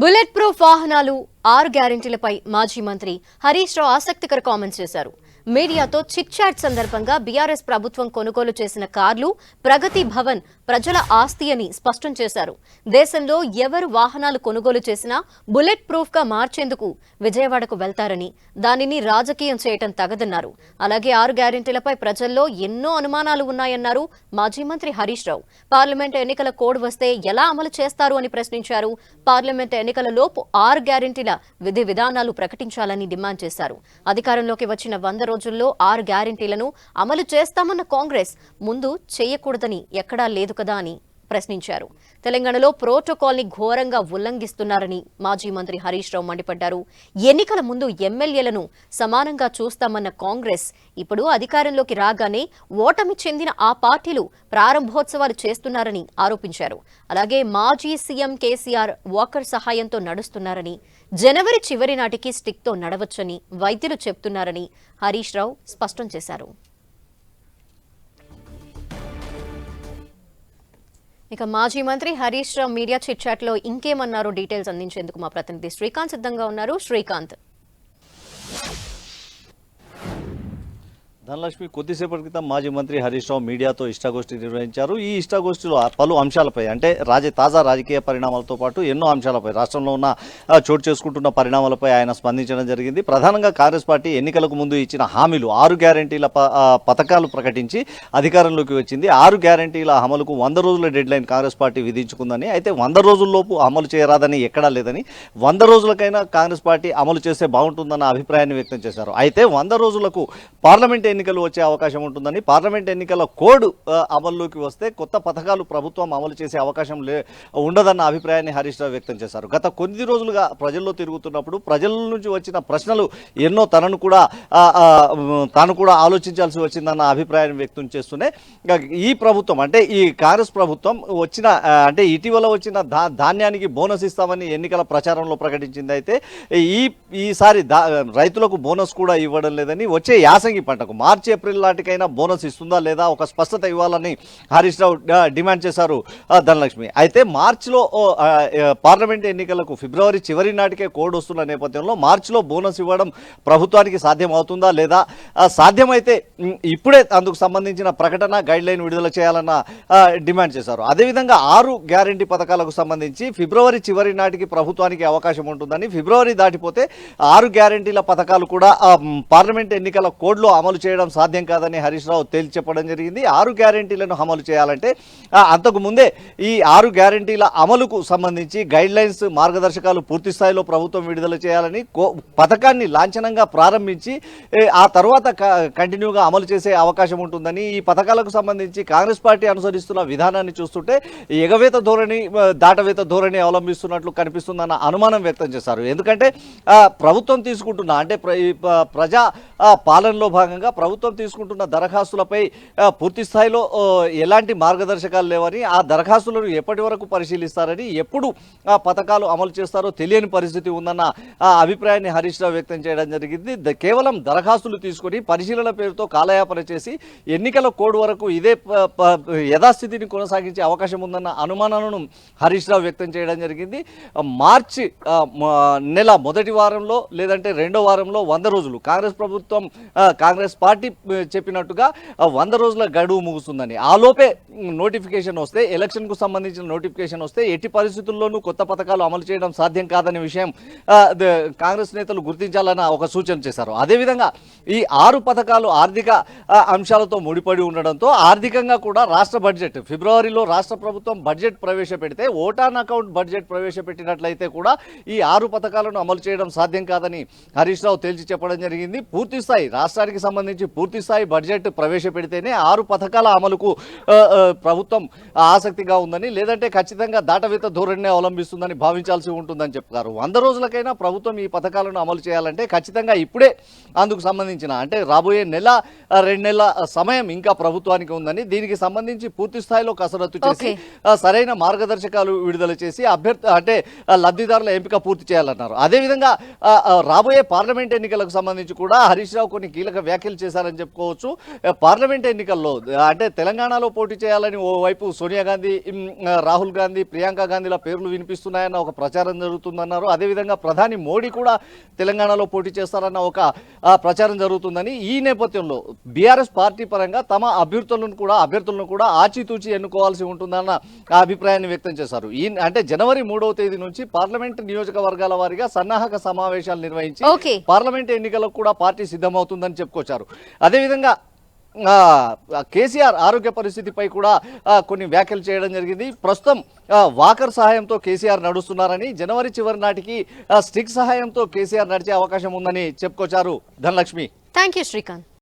Bullet proof వాహనాలు ఆరు గ్యారెంటీలపై మాజీ మంత్రి హరీష్ రావు ఆసక్తికర కామెంట్స్ చేశారు. మీడియాతో చిట్ చాట్ సందర్భంగా బీఆర్ఎస్ ప్రభుత్వం కొనుగోలు చేసిన కార్లు ప్రగతి భవన్ ప్రజల ఆస్తి అని స్పష్టం చేశారు. దేశంలో ఎవరు వాహనాలు కొనుగోలు చేసినా బుల్లెట్ ప్రూఫ్గా మార్చేందుకు విజయవాడకు వెళ్తారని దానిని రాజకీయం చేయటం తగదన్నారు. అలాగే ఆరు గ్యారెంటీలపై ప్రజల్లో ఎన్నో అనుమానాలు ఉన్నాయన్నారు మాజీ మంత్రి హరీష్ రావు. పార్లమెంట్ ఎన్నికల కోడ్ వస్తే ఎలా అమలు చేస్తారు అని ప్రశ్నించారు. పార్లమెంట్ ఎన్నికల లోపు ఆరు గ్యారెంటీల విధి విధానాలు ప్రకటించాలని డిమాండ్ చేశారు. అధికారంలోకి వచ్చిన వంద రోజుల్లో ఆరు గ్యారంటీలను అమలు చేస్తామన్న కాంగ్రెస్ ముందు చేయకూడదని ఎక్కడా లేదు కదా అని ప్రశ్నించారు. తెలంగాణలో ప్రోటోకాల్ని ఘోరంగా ఉల్లంఘిస్తున్నారని మాజీ మంత్రి హరీష్ రావు మండిపడ్డారు. ఎన్నికల ముందు ఎమ్మెల్యేలను సమానంగా చూస్తామన్న కాంగ్రెస్ ఇప్పుడు అధికారంలోకి రాగానే ఓటమి చెందిన ఆ పార్టీలు ప్రారంభోత్సవాలు చేస్తున్నారని ఆరోపించారు. అలాగే మాజీ సీఎం కేసీఆర్ వాకర్ సహాయంతో నడుస్తున్నారని జనవరి చివరి నాటికి స్టిక్తో నడవచ్చని వైద్యులు చెప్తున్నారని హరీష్ రావు స్పష్టం చేశారు. ఇక మాజీ మంత్రి హరీష్ రావు మీడియా చిట్ చాట్లో ఇంకేమన్నారో డీటెయిల్స్ అందించేందుకు మా ప్రతినిధి శ్రీకాంత్ సిద్ధంగా ఉన్నారు. శ్రీకాంత్. ధనలక్ష్మి కొద్దిసేపటి క్రితం మాజీ మంత్రి హరీష్ రావు మీడియాతో ఇష్టాగోష్ఠి నిర్వహించారు. ఈ ఇష్టాగోష్ఠిలో పలు అంశాలపై అంటే రాజ తాజా రాజకీయ పరిణామాలతో పాటు ఎన్నో అంశాలపై రాష్ట్రంలో ఉన్న చోటు చేసుకుంటున్న పరిణామాలపై ఆయన స్పందించడం జరిగింది. ప్రధానంగా కాంగ్రెస్ పార్టీ ఎన్నికలకు ముందు ఇచ్చిన హామీలు ఆరు గ్యారంటీల ప- పథకాలు ప్రకటించి అధికారంలోకి వచ్చింది. ఆరు గ్యారంటీల అమలుకు వంద రోజుల డెడ్ లైన్ కాంగ్రెస్ పార్టీ విధించుకుందని అయితే వంద రోజుల్లోపు అమలు చేయరాదని ఎక్కడా లేదని వంద రోజులకైనా కాంగ్రెస్ పార్టీ అమలు చేస్తే బాగుంటుందన్న అభిప్రాయాన్ని వ్యక్తం చేశారు. అయితే వంద రోజులకు పార్లమెంట్ ఎన్నికలు వచ్చే అవకాశం ఉంటుందని పార్లమెంట్ ఎన్నికల కోడ్ అమల్లోకి వస్తే కొత్త పథకాలు ప్రభుత్వం అమలు చేసే అవకాశం లే ఉండదన్న అభిప్రాయాన్ని హరీష్ రావు వ్యక్తం చేశారు. గత కొద్ది రోజులుగా ప్రజల్లో తిరుగుతున్నప్పుడు ప్రజల నుంచి వచ్చిన ప్రశ్నలు ఎన్నో తనను కూడా తాను కూడా ఆలోచించాల్సి వచ్చిందన్న అభిప్రాయాన్ని వ్యక్తం చేస్తూనే ఈ ప్రభుత్వం అంటే ఈ కాంగ్రెస్ ప్రభుత్వం వచ్చిన అంటే ఇటీవల వచ్చిన ధాన్యానికి బోనస్ ఇస్తామని ఎన్నికల ప్రచారంలో ప్రకటించింది అయితే ఈ ఈసారి రైతులకు బోనస్ కూడా ఇవ్వడం లేదని వచ్చే యాసంగి పంటకు మార్చి ఏప్రిల్ నాటికైనా బోనస్ ఇస్తుందా లేదా ఒక స్పష్టత ఇవ్వాలని హరీష్ రావు డిమాండ్ చేశారు ధనలక్ష్మి. అయితే మార్చిలో పార్లమెంట్ ఎన్నికలకు ఫిబ్రవరి చివరి నాటికే కోడ్ వస్తున్న నేపథ్యంలో మార్చిలో బోనస్ ఇవ్వడం ప్రభుత్వానికి సాధ్యం అవుతుందా లేదా సాధ్యమైతే ఇప్పుడే అందుకు సంబంధించిన ప్రకటన గైడ్ లైన్ విడుదల చేయాలన్న డిమాండ్ చేశారు. అదేవిధంగా ఆరు గ్యారంటీ పథకాలకు సంబంధించి ఫిబ్రవరి చివరి నాటికి ప్రభుత్వానికి అవకాశం ఉంటుందని ఫిబ్రవరి దాటిపోతే ఆరు గ్యారంటీల పథకాలు కూడా పార్లమెంట్ ఎన్నికల కోడ్లో అమలు చేయడం సాధ్యం కాదని హరీష్ రావు తేల్చి చెప్పడం జరిగింది. ఆరు గ్యారంటీలను అమలు చేయాలంటే అంతకు ముందే ఈ ఆరు గ్యారంటీల అమలుకు సంబంధించి గైడ్ లైన్స్ మార్గదర్శకాలు పూర్తి స్థాయిలో ప్రభుత్వం విడుదల చేయాలని కో- పథకాన్ని లాంఛనంగా ప్రారంభించి ఆ తర్వాత క- కంటిన్యూగా అమలు చేసే అవకాశం ఉంటుందని ఈ పథకాలకు సంబంధించి కాంగ్రెస్ పార్టీ అనుసరిస్తున్న విధానాన్ని చూస్తుంటే ఎగవేత ధోరణి దాటవేత ధోరణి అవలంబిస్తున్నట్లు కనిపిస్తుందన్న అనుమానం వ్యక్తం చేశారు. ఎందుకంటే ప్రభుత్వం తీసుకుంటున్న అంటే ప్ర- ప్రజా పాలనలో భాగంగా ప్రభుత్వం తీసుకుంటున్న దరఖాస్తులపై పూర్తి స్థాయిలో ఎలాంటి మార్గదర్శకాలు లేవని ఆ దరఖాస్తులను ఎప్పటి వరకు పరిశీలిస్తారని ఎప్పుడు ఆ పథకాలు అమలు చేస్తారో తెలియని పరిస్థితి ఉందన్న ఆ, అభిప్రాయాన్ని హరీష్ రావు వ్యక్తం చేయడం జరిగింది. కేవలం దరఖాస్తులు తీసుకొని పరిశీలన పేరుతో కాలయాపన చేసి ఎన్నికల కోడ్ వరకు ఇదే ప- యథాస్థితిని కొనసాగించే అవకాశం ఉందన్న అనుమానాలను హరీష్ రావు వ్యక్తం చేయడం జరిగింది. మార్చి నెల మొదటి వారంలో లేదంటే రెండో వారంలో వంద రోజులు కాంగ్రెస్ ప్రభుత్వం కాంగ్రెస్ పార్టీ చెప్పినట్టుగా వంద రోజుల గడువు ముగుస్తుందని. ఆ లోపే నోటిఫికేషన్ వస్తే ఎలక్షన్కు సంబంధించిన నోటిఫికేషన్ వస్తే ఎట్టి పరిస్థితుల్లోనూ కొత్త పథకాలు అమలు చేయడం సాధ్యం కాదనే విషయం కాంగ్రెస్ నేతలు గుర్తించాలన్న ఒక సూచన చేశారు. అదేవిధంగా ఈ ఆరు పథకాలు ఆర్థిక అంశాలతో ముడిపడి ఉండడంతో ఆర్థికంగా కూడా రాష్ట్ర బడ్జెట్ ఫిబ్రవరిలో రాష్ట్ర ప్రభుత్వం బడ్జెట్ ప్రవేశపెడితే ఓటాన్ అకౌంట్ బడ్జెట్ ప్రవేశపెట్టినట్లయితే కూడా ఈ ఆరు పథకాలను అమలు చేయడం సాధ్యం కాదని హరీష్ రావు తేల్చి చెప్పడం జరిగింది. పూర్తి స్థాయి రాష్ట్రానికి సంబంధించి పూర్తి స్థాయి బడ్జెట్ ప్రవేశపెడితేనే ఆరు పథకాల అమలుకు ప్రభుత్వం ఆసక్తిగా ఉందని లేదంటే ఖచ్చితంగా దాటవేత ధోరణిని అవలంబిస్తుందని భావించాల్సి ఉంటుందని చెప్తారు. వంద రోజులకైనా ప్రభుత్వం ఈ పథకాలను అమలు చేయాలంటే ఖచ్చితంగా ఇప్పుడే అందుకు సంబంధించిన అంటే రాబోయే నెల రెండు నెలల సమయం ఇంకా ప్రభుత్వానికి ఉందని దీనికి సంబంధించి పూర్తి స్థాయిలో కసరత్తు చేసి సరైన మార్గదర్శకాలు విడుదల చేసి అభ్యర్థి అంటే లబ్ధిదారుల ఎంపిక పూర్తి చేయాలన్నారు. అదేవిధంగా రాబోయే పార్లమెంట్ ఎన్నికలకు సంబంధించి కూడా హరీష్ రావు కొన్ని కీలక వ్యాఖ్యలు చేశారని చెప్పుకోవచ్చు. పార్లమెంట్ ఎన్నికల్లో అంటే తెలంగాణలో పోటీ చేయాలని ఓవైపు సోనియా గాంధీ రాహుల్ గాంధీ ప్రియాంక గాంధీల పేర్లు వినిపిస్తున్నాయన్న ఒక ప్రచారం జరుగుతుందన్నారు. అదేవిధంగా ప్రధాని మోడీ కూడా తెలంగాణలో పోటీ చేస్తారన్న ఒక ప్రచారం జరుగుతుందని ఈ నేపథ్యంలో బీఆర్ఎస్ పార్టీ పరంగా తమ అభ్యర్థులను కూడా అభ్యర్థులను కూడా ఆచితూచి ఎన్నుకోవాల్సి ఉంటుందన్న ఆ అభిప్రాయాన్ని వ్యక్తం చేశారు. ఈ అంటే జనవరి మూడవ తేదీ నుంచి పార్లమెంట్ నియోజకవర్గాల వారీగా సన్నాహక సమావేశాలు నిర్వహించి పార్లమెంట్ ఎన్నికలకు కూడా పార్టీ సిద్ధమవుతుందని చెప్పుకొచ్చారు. అదేవిధంగా కేసీఆర్ ఆరోగ్య పరిస్థితిపై కూడా కొన్ని వ్యాఖ్యలు చేయడం జరిగింది. ప్రస్తుతం వాకర్ సహాయంతో కేసీఆర్ నడుస్తున్నారని జనవరి చివరి నాటికి స్టిక్ సహాయంతో కేసీఆర్ నడిచే అవకాశం ఉందని చెప్పుకొచ్చారు ధనలక్ష్మి. Thank you Srikanth.